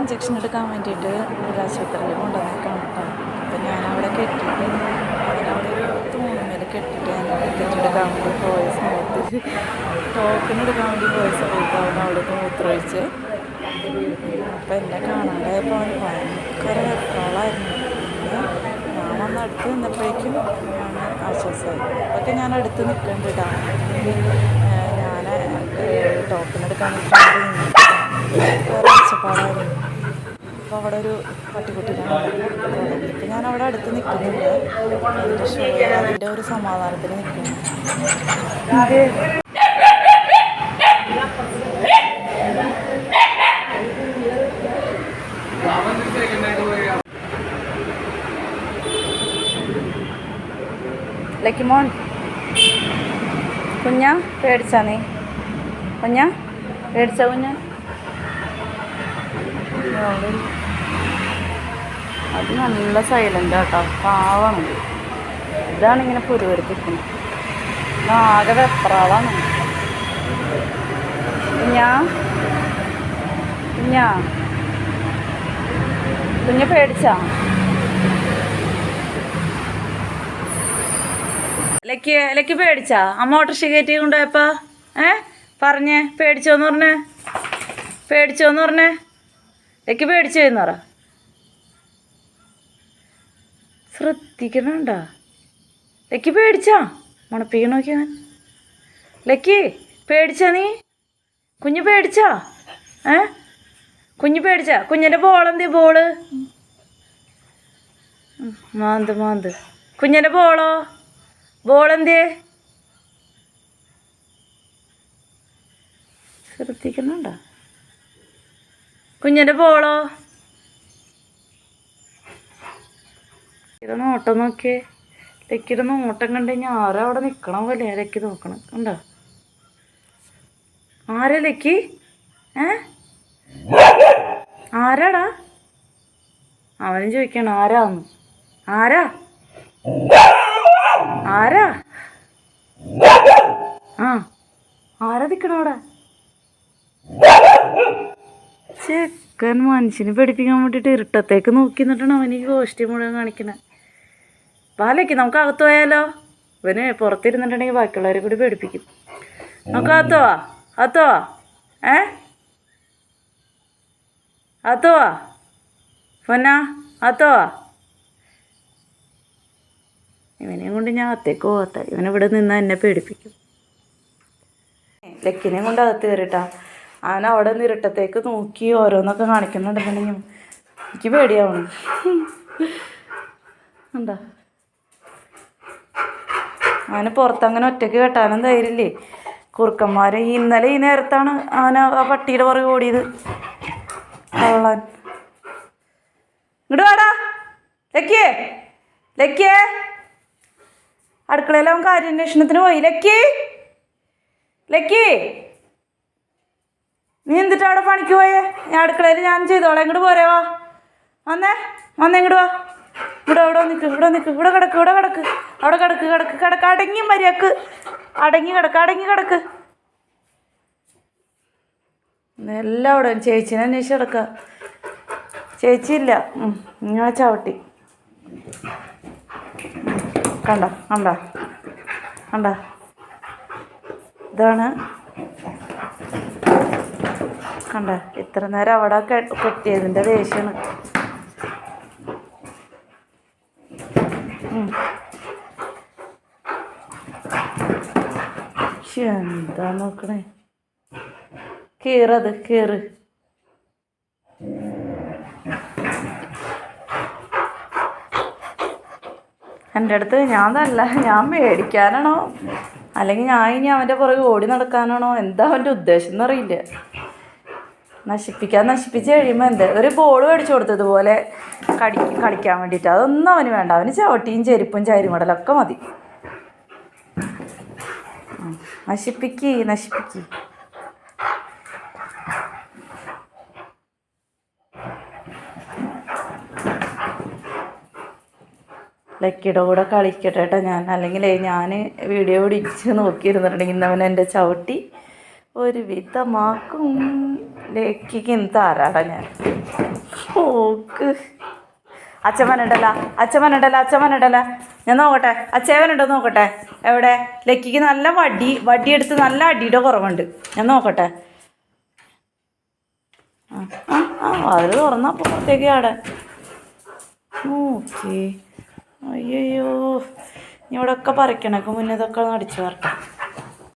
Injection എടുക്കാൻ വേണ്ടിയിട്ട് മൃഗാശുപത്രിയിൽ കൊണ്ടുവന്നേക്കാണ് കേട്ടോ. അപ്പം ഞാൻ അവിടെ കെട്ടിയിട്ട് അവിടെ ഒരു മേലെ കെട്ടിയിട്ട് ഞാൻ എടുക്കാൻ വേണ്ടി പോയ സമയത്ത് ടോക്കൺ എടുക്കാൻ വേണ്ടി പോയ സമയത്ത് അവൻ അവിടെ മൂത്രമൊഴിച്ച് അപ്പം എന്നെ കാണാണ്ടായപ്പോൾ അവന് ഭയങ്കര വെപ്രാളായിരുന്നു. ഞാൻ വന്ന് അടുത്ത് നിന്നപ്പോഴേക്കും ഞാൻ ആശ്വാസമായി. ഒക്കെ ഞാൻ അടുത്ത് നിൽക്കേണ്ട ഇടാം ഞാൻ ടോക്കൺ എടുക്കാൻ വേണ്ടി അപ്പോൾ അവിടെ ഒരു പട്ടിക്കുട്ടിനെ ഇപ്പം ഞാൻ അവിടെ അടുത്ത് നിൽക്കുന്നുണ്ട് അതിന്റെ ഒരു സമാധാനത്തിൽ നിൽക്കുന്നു. ലക്കിമോൺ കുഞ്ഞ പേടിച്ചാ നീ? കുഞ്ഞ പേടിച്ച കുഞ്ഞ? അത് നല്ല സൈലന്റ് കേട്ടോ പാവാണ് ഇതാണ് ഇങ്ങനെ പുരുവരുത്തിക്കുന്നത് ആകെ വെപ്രാളാണ്. കുഞ്ഞാ? കുഞ്ഞാ? കുഞ്ഞ് പേടിച്ചാ? Luck luck പേടിച്ചാ? അമ്മ ഓട്ടർഷ കയറ്റി കൊണ്ടുപോയപ്പാ? ഏ? പറഞ്ഞേ പേടിച്ചോന്ന് പറഞ്ഞേ? പേടിച്ചോന്ന് പറഞ്ഞേ? ലക്കി പേടിച്ച് പറ. ശ്രദ്ധിക്കണണ്ട. ലക്കി പേടിച്ചാ? മണപ്പിക്കണ നോക്കിയാ ലക്കി പേടിച്ചാ നീ? കുഞ്ഞ് പേടിച്ചാ? ഏ? കുഞ്ഞ് പേടിച്ചാ? കുഞ്ഞിന്റെ ബോളെന്തി ബോൾ? മാന്ത് മാന്ത്. കുഞ്ഞിന്റെ ബോളോ? ബോളെന്തേ? ശ്രദ്ധിക്കുന്നുണ്ട കുഞ്ഞിന്റെ പോളോ. ഇത് നോട്ടം നോക്കിയേ. ലക്കിയുടെ നോട്ടം കണ്ടു കഴിഞ്ഞാൽ ആരാ അവിടെ നിൽക്കണം പോലെ? ലക്കി നോക്കണം. കണ്ടോ? ആരാ ലക്കി? ഏ? ആരാടാ? അവനും ചോദിക്കണം ആരാന്ന് ആരാ? ആരാ? ആ. ആരാ നിൽക്കണം അവിടെ? ചെക്കൻ മനുഷ്യനെ പഠിപ്പിക്കാൻ വേണ്ടിയിട്ട് ഇരുട്ടത്തേക്ക് നോക്കി നിന്നിട്ടാണ് അവനീ ഈ ഗോഷ്ടി മുഴുവൻ കാണിക്കണത് പാലയ്ക്ക് നമുക്ക് അകത്ത് പോയാലോ? ഇവന് പുറത്തിരുന്നിട്ടുണ്ടെങ്കിൽ ബാക്കിയുള്ളവരെ കൂടി പേടിപ്പിക്കും. നമുക്ക് അകത്തോവാ അകത്ത് ഏ? അകത്ത് പൊന്നാ അകത്ത് ഇവനെയും കൊണ്ട് ഞാൻ അകത്തേക്ക് ഇവനെ ഇവനിവിടെ നിന്ന് എന്നെ പേടിപ്പിക്കും. ലക്കിനെയും കൊണ്ട് അകത്ത് കയറിട്ടാ അവൻ അവിടെ നിന്ന് ഇരുട്ടത്തേക്ക് നോക്കി ഓരോന്നൊക്കെ കാണിക്കുന്നുണ്ടെന്നുണ്ടെങ്കിൽ എനിക്ക് പേടിയാവണം. എന്താ? ആന പുറത്തങ്ങനെ ഒറ്റയ്ക്ക് കെട്ടാനും ധൈര്യമില്ലേ? കുറുക്കന്മാർ ഇന്നലെ ഈ നേരത്താണ് ആന ആ പട്ടിയുടെ പുറകെ ഓടിയത്. കൊള്ളാൻ. ഇങ്ങോട്ട് വാടാ. ലക്കിയേ. ലക്കിയേ. അടുക്കളയിൽ അവൻ കാര്യാന്വേഷണത്തിന് പോയി. ലക്കി. ലക്കി. നീ എന്തിട്ടാ അവിടെ പണിക്ക് പോയേ? ഞാൻ അടുക്കളയിൽ ഞാൻ ചെയ്തോളാം. ഇങ്ങോട്ട് പോരേ വാ. വന്നേ വന്നേ ഇങ്ങോട്ട് വാ. ഇവിടെ ഇവിടെ നിൽക്ക് ഇവിടെ നിൽക്ക് ഇവിടെ കിടക്ക് ഇവിടെ കിടക്ക്. അവിടെ കിടക്ക് കിടക്ക് കിടക്ക്. അടങ്ങി മര്യാക്ക് അടങ്ങി കിടക്ക് അടങ്ങി കിടക്ക്. എല്ലാം അവിടെ ചേച്ചിനെ അന്വേഷിച്ച് കിടക്കുക ചേച്ചിയില്ല ഞാൻ ചവിട്ടി. കണ്ട? കണ്ട? കണ്ട? ഇതാണ് കണ്ട? എത്ര നേരം അവിടെ കൊത്തിയതിന്റെ ദേഷ്യമാണ്. എന്താ നോക്കണേ? കീറത് കീറ്. എന്റെ അടുത്ത് ഞാൻ തല്ല ഞാൻ മേടിക്കാനാണോ? അല്ലെങ്കിൽ ഞാൻ ഇനി അവന്റെ പുറകെ ഓടി നടക്കാനാണോ? എന്താ അവന്റെ ഉദ്ദേശം എന്നറിയില്ല. നശിപ്പിക്കാൻ നശിപ്പിച്ച് കഴിയുമ്പോൾ എന്താ? ഒരു ബോൾ മേടിച്ചു കൊടുത്തതുപോലെ കടി കളിക്കാൻ വേണ്ടിയിട്ട് അതൊന്നും അവന് വേണ്ട. അവന് ചവിട്ടിയും ചെരുപ്പും ചരിമടലൊക്കെ മതി. നശിപ്പിക്ക് നശിപ്പിക്ക്. ലക്കിയുടെ കൂടെ കളിക്കട്ടെ കേട്ടോ ഞാൻ. അല്ലെങ്കിൽ ഞാൻ വീഡിയോ പിടിച്ച് നോക്കിയിരുന്നിട്ടുണ്ടെങ്കിൽ ഇന്നവൻ എന്റെ ചവിട്ടി ഒരു വിധമാക്കും ലേഖിക്കും താരാടാ ഞാൻ. ഓക്ക്. അച്ഛമ്മനുണ്ടല്ല അച്ഛമ്മനുണ്ടല്ല അച്ഛമ്മനുണ്ടല്ല ഞാൻ നോക്കട്ടെ അച്ഛവനുണ്ടോ നോക്കട്ടെ. എവിടെ? ലക്കിക്ക് നല്ല വടി വടിയെടുത്ത് നല്ല അടിയുടെ കുറവുണ്ട്. ഞാൻ നോക്കട്ടെ. ആ ആ അതിൽ തുറന്നപ്പോൾ പുറത്തേക്ക് ആടെ ഓക്കേ അയ്യോ ഇവിടെ ഒക്കെ പറിക്കണൊക്കെ മുന്നേ ഇതൊക്കെ ഒന്ന് അടിച്ചു വരട്ടെ